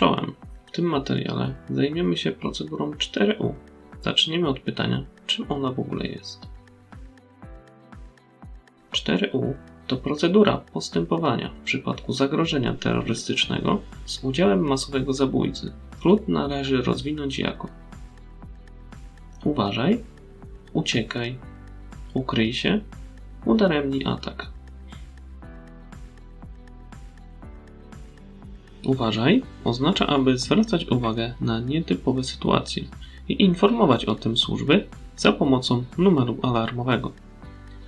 Czołem. W tym materiale zajmiemy się procedurą 4U. Zaczniemy od pytania, czym ona w ogóle jest. 4U to procedura postępowania w przypadku zagrożenia terrorystycznego z udziałem masowego zabójcy. Skrót należy rozwinąć jako Uważaj, uciekaj, ukryj się, udaremnij atak. Uważaj oznacza, aby zwracać uwagę na nietypowe sytuacje i informować o tym służby za pomocą numeru alarmowego.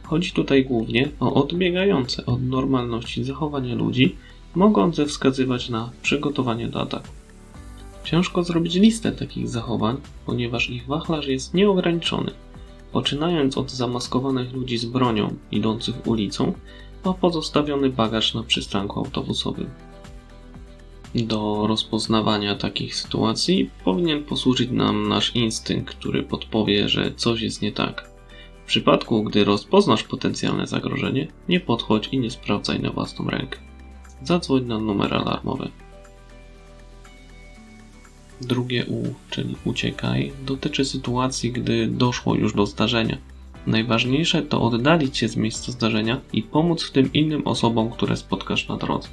Chodzi tutaj głównie o odbiegające od normalności zachowania ludzi, mogące wskazywać na przygotowanie do ataku. Ciężko zrobić listę takich zachowań, ponieważ ich wachlarz jest nieograniczony, poczynając od zamaskowanych ludzi z bronią idących ulicą, po pozostawiony bagaż na przystanku autobusowym. Do rozpoznawania takich sytuacji powinien posłużyć nam nasz instynkt, który podpowie, że coś jest nie tak. W przypadku, gdy rozpoznasz potencjalne zagrożenie, nie podchodź i nie sprawdzaj na własną rękę. Zadzwoń na numer alarmowy. Drugie U, czyli uciekaj, dotyczy sytuacji, gdy doszło już do zdarzenia. Najważniejsze to oddalić się z miejsca zdarzenia i pomóc w tym innym osobom, które spotkasz na drodze.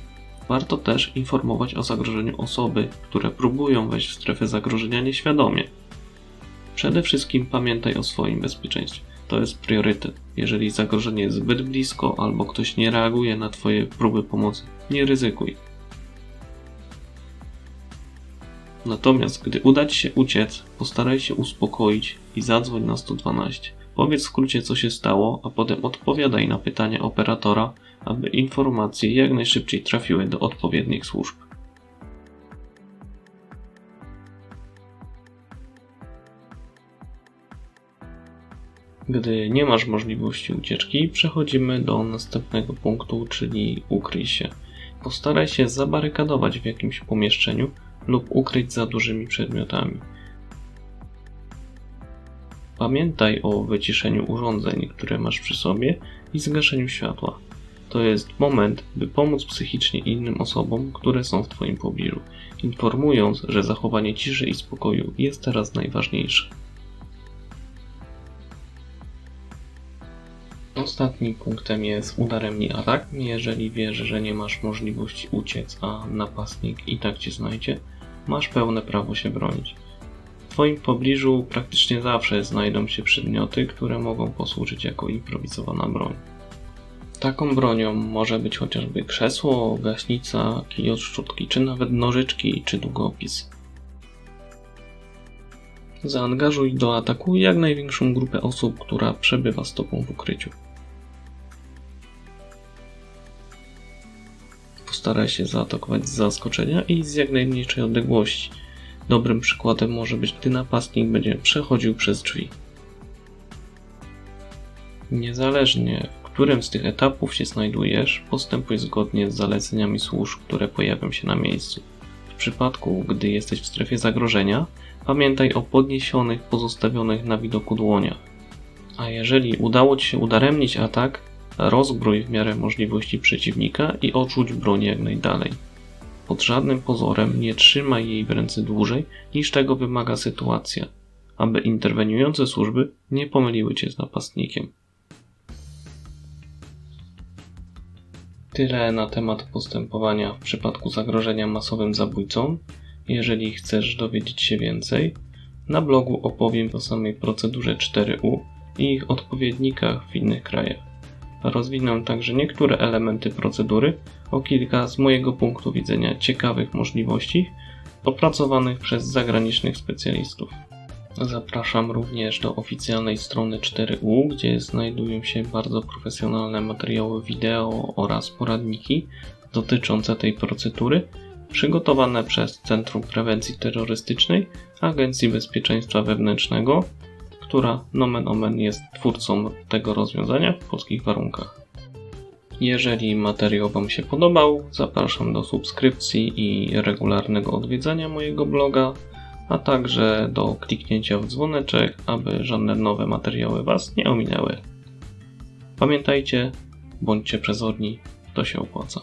Warto też informować o zagrożeniu osoby, które próbują wejść w strefę zagrożenia nieświadomie. Przede wszystkim pamiętaj o swoim bezpieczeństwie. To jest priorytet. Jeżeli zagrożenie jest zbyt blisko albo ktoś nie reaguje na Twoje próby pomocy, nie ryzykuj. Natomiast gdy uda Ci się uciec, postaraj się uspokoić i zadzwoń na 112. Powiedz w skrócie co się stało, a potem odpowiadaj na pytania operatora, aby informacje jak najszybciej trafiły do odpowiednich służb. Gdy nie masz możliwości ucieczki, przechodzimy do następnego punktu, czyli ukryj się. Postaraj się zabarykadować w jakimś pomieszczeniu lub ukryć za dużymi przedmiotami. Pamiętaj o wyciszeniu urządzeń, które masz przy sobie i zgaszeniu światła. To jest moment, by pomóc psychicznie innym osobom, które są w Twoim pobliżu, informując, że zachowanie ciszy i spokoju jest teraz najważniejsze. Ostatnim punktem jest udaremnij atak. Jeżeli wiesz, że nie masz możliwości uciec, a napastnik i tak cię znajdzie, masz pełne prawo się bronić. Twoim pobliżu praktycznie zawsze znajdą się przedmioty, które mogą posłużyć jako improwizowana broń. Taką bronią może być chociażby krzesło, gaśnica, kij od szczotki, czy nawet nożyczki czy długopis. Zaangażuj do ataku jak największą grupę osób, która przebywa z Tobą w ukryciu. Postaraj się zaatakować z zaskoczenia i z jak najmniejszej odległości. Dobrym przykładem może być, gdy napastnik będzie przechodził przez drzwi. Niezależnie w którym z tych etapów się znajdujesz, postępuj zgodnie z zaleceniami służb, które pojawią się na miejscu. W przypadku, gdy jesteś w strefie zagrożenia, pamiętaj o podniesionych, pozostawionych na widoku dłoniach. A jeżeli udało Ci się udaremnić atak, rozbrój w miarę możliwości przeciwnika i odrzuć broń jak najdalej. Pod żadnym pozorem nie trzymaj jej w ręce dłużej niż tego wymaga sytuacja, aby interweniujące służby nie pomyliły cię z napastnikiem. Tyle na temat postępowania w przypadku zagrożenia masowym zabójcą. Jeżeli chcesz dowiedzieć się więcej, na blogu opowiem o samej procedurze 4U i ich odpowiednikach w innych krajach. Rozwinę także niektóre elementy procedury o kilka z mojego punktu widzenia ciekawych możliwości opracowanych przez zagranicznych specjalistów. Zapraszam również do oficjalnej strony 4U, gdzie znajdują się bardzo profesjonalne materiały wideo oraz poradniki dotyczące tej procedury, przygotowane przez Centrum Prewencji Terrorystycznej Agencji Bezpieczeństwa Wewnętrznego która nomen omen jest twórcą tego rozwiązania w polskich warunkach. Jeżeli materiał Wam się podobał, zapraszam do subskrypcji i regularnego odwiedzania mojego bloga, a także do kliknięcia w dzwoneczek, aby żadne nowe materiały Was nie ominęły. Pamiętajcie, bądźcie przezorni, to się opłaca.